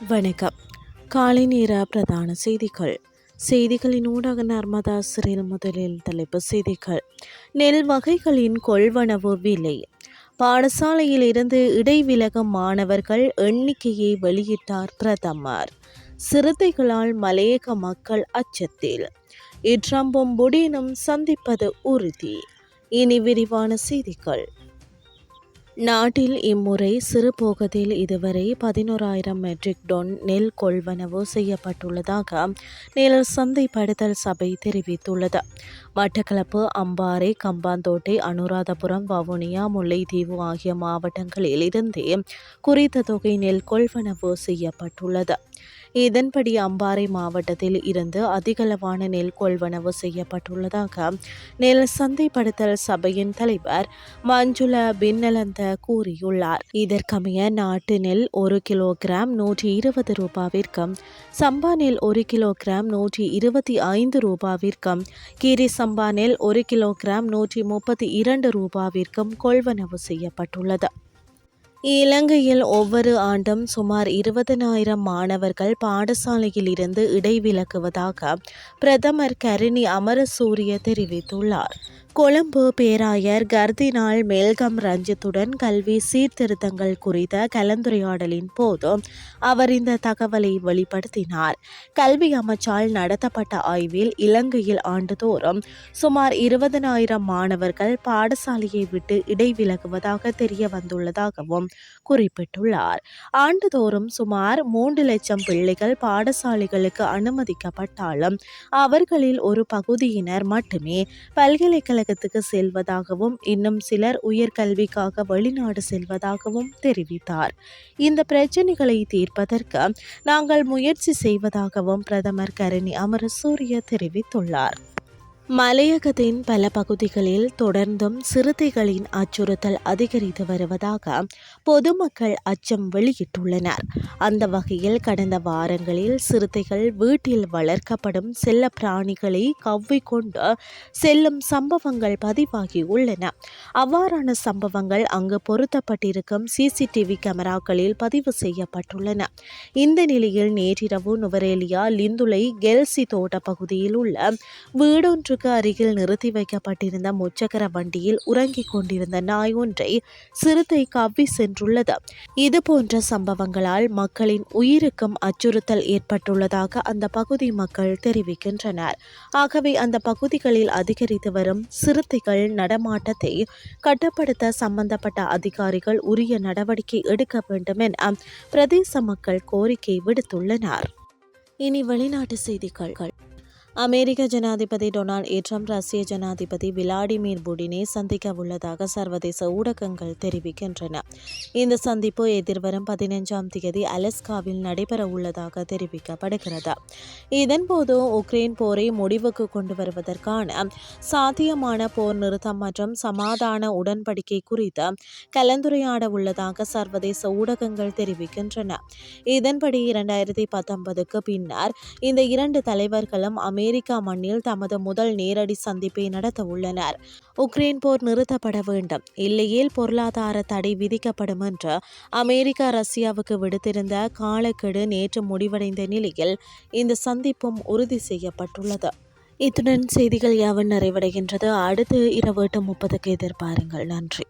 வணக்கம். காலை நேர பிரதான செய்திகள். செய்திகளின் ஊடாக நர்மதா சிறையில் முதலில் தலைப்பு செய்திகள். நெல் வகைகளின் கொள்வனவு விலை. பாடசாலையில் இருந்து இடைவிலகும் மாணவர்கள் எண்ணிக்கையை வெளியிட்டார் பிரதமர். சிறுத்தைகளால் மலையக மக்கள் அச்சத்தில். இட்ரம்பும் புடினும் சந்திப்பது உறுதி. இனி விரிவான செய்திகள். நாட்டில் இம்முறை சிறுபோகத்தில் இதுவரை பதினோராயிரம் மெட்ரிக் டன் நெல் கொள்வனவு செய்யப்பட்டுள்ளதாக நெல் சந்தைப்படுத்தல் சபை தெரிவித்துள்ளது. மட்டக்களப்பு அம்பாறை கம்பாந்தோட்டை அனுராதபுரம் வவுனியா முல்லைத்தீவு ஆகிய மாவட்டங்களில் இருந்தே குறித்த தொகை நெல் கொள்வனவு செய்யப்பட்டுள்ளது. இதன்படி அம்பாறை மாவட்டத்தில் இருந்து அதிகளவான நெல் கொள்வனவு செய்யப்பட்டுள்ளதாக நெல் சந்தைப்படுத்தல் சபையின் தலைவர் மஞ்சுள பின்னலந்த கூறியுள்ளார். இதற்கமைய நாட்டு நெல் ஒரு கிலோகிராம் நூற்றி இருபது ரூபாவிற்கும் சம்பா நெல் ஒரு கிலோகிராம் நூற்றி இருபத்தி ஐந்து ரூபாவிற்கும் கீரி சம்பா நெல் ஒரு கிலோகிராம் நூற்றி முப்பத்தி இரண்டு ரூபாவிற்கும் கொள்வனவு செய்யப்பட்டுள்ளது. இலங்கையில் ஒவ்வொரு ஆண்டும் சுமார் இருபதனாயிரம் மாணவர்கள் பாடசாலையில் இருந்து இடைவிலக்குவதாக பிரதமர் கரிணி அமரசூரிய தெரிவித்துள்ளார். கொழும்பு பேராயர் கர்தினால் மேல்கம் ரஞ்சித்துடன் கல்வி சீர்திருத்தங்கள் குறித்த கலந்துரையாடலின் போது அவர் இந்த தகவலை வெளிப்படுத்தினார். கல்வி அமைச்சால் நடத்தப்பட்ட ஆய்வில் இலங்கையில் ஆண்டுதோறும் சுமார் இருபதனாயிரம் மாணவர்கள் பாடசாலையை விட்டு இடைவிலகுவதாக தெரிய வந்துள்ளதாகவும் குறிப்பிட்டுள்ளார். ஆண்டுதோறும் சுமார் மூன்று லட்சம் பிள்ளைகள் பாடசாலைகளுக்கு அனுமதிக்கப்பட்டாலும் அவர்களில் ஒரு பகுதியினர் மட்டுமே பல்கலைக்கழக தமிழகத்துக்கு செல்வதாகவும் இன்னும் சிலர் உயர்கல்விக்காக வெளிநாடு செல்வதாகவும் தெரிவித்தார். இந்த பிரச்சினைகளை தீர்ப்பதற்கு நாங்கள் முயற்சி செய்வதாகவும் பிரதமர் கரணி அமரசூரிய தெரிவித்துள்ளார். மலையகத்தின் பல பகுதிகளில் தொடர்ந்தும் சிறுத்தைகளின் அச்சுறுத்தல் அதிகரித்து வருவதாக பொதுமக்கள் அச்சம் வெளியிட்டுள்ளனர். அந்த வகையில் கடந்த வாரங்களில் சிறுத்தைகள் வீட்டில் வளர்க்கப்படும் செல்ல பிராணிகளை கவ்விக்கொண்டு செல்லும் சம்பவங்கள் பதிவாகி உள்ளன. அவ்வாறான சம்பவங்கள் அங்கு பொருத்தப்பட்டிருக்கும் சிசிடிவி கேமராக்களில் பதிவு செய்யப்பட்டுள்ளன. இந்த நிலையில் நேற்றிரவு நுவரேலியா லிந்துலை கெல்சி தோட்ட பகுதியில் உள்ள வீடொன்று ஊற்றுக்கு அருகில் நிறுத்தி வைக்கப்பட்டிருந்த முச்சக்கர வண்டியில் உறங்கிக் கொண்டிருந்த நாய் ஒன்றை சிறுத்தை கவ்வி சென்றுள்ளது. இது போன்ற சம்பவங்களால் மக்களின் உயிருக்கும் அச்சுறுத்தல் ஏற்பட்டுள்ளதாக அந்த பகுதி மக்கள் தெரிவிக்கின்றனர். ஆகவே அந்த பகுதிகளில் அதிகரித்து வரும் சிறுத்தைகள் நடமாட்டத்தை கட்டுப்படுத்த சம்பந்தப்பட்ட அதிகாரிகள் உரிய நடவடிக்கை எடுக்க வேண்டும் என பிரதேச மக்கள் கோரிக்கை விடுத்துள்ளனர். இனி வெளிநாட்டு செய்திகள். அமெரிக்க ஜனாதிபதி டொனால்ட் ட்ரம்ப் ரஷ்ய ஜனாதிபதி விளாடிமிர் புடினை சந்திக்க உள்ளதாக சர்வதேச ஊடகங்கள் தெரிவிக்கின்றன. இந்த சந்திப்பு எதிர்வரும் பதினைஞ்சாம் தேதி அலஸ்காவில் நடைபெற உள்ளதாக தெரிவிக்கப்படுகிறது. இதன்போது உக்ரைன் போரை முடிவுக்கு கொண்டு வருவதற்கான சாத்தியமான போர் நிறுத்தம் மற்றும் சமாதான உடன்படிக்கை குறித்து கலந்துரையாட உள்ளதாக சர்வதேச ஊடகங்கள் தெரிவிக்கின்றன. இதன்படி இரண்டாயிரத்தி பத்தொன்பதுக்கு பின்னர் இந்த இரண்டு தலைவர்களும் அமெரிக்க அமெரிக்கா மண்ணில் தமது முதல் நேரடி சந்திப்பை நடத்த உள்ளனர் உக்ரைன் போர் நிறுத்தப்பட வேண்டும். இல்லையேல் பொருளாதார தடை விதிக்கப்படும் என்று அமெரிக்கா ரஷ்யாவுக்கு விடுத்திருந்த காலக்கெடு நேற்று முடிவடைந்த நிலையில் இந்த சந்திப்பும் உறுதி செய்யப்பட்டுள்ளது. இத்துடன் செய்திகள் யாவன் நிறைவடைகின்றது. அடுத்து இரவு எட்டு முப்பதுக்கு எதிர்பாருங்கள். நன்றி.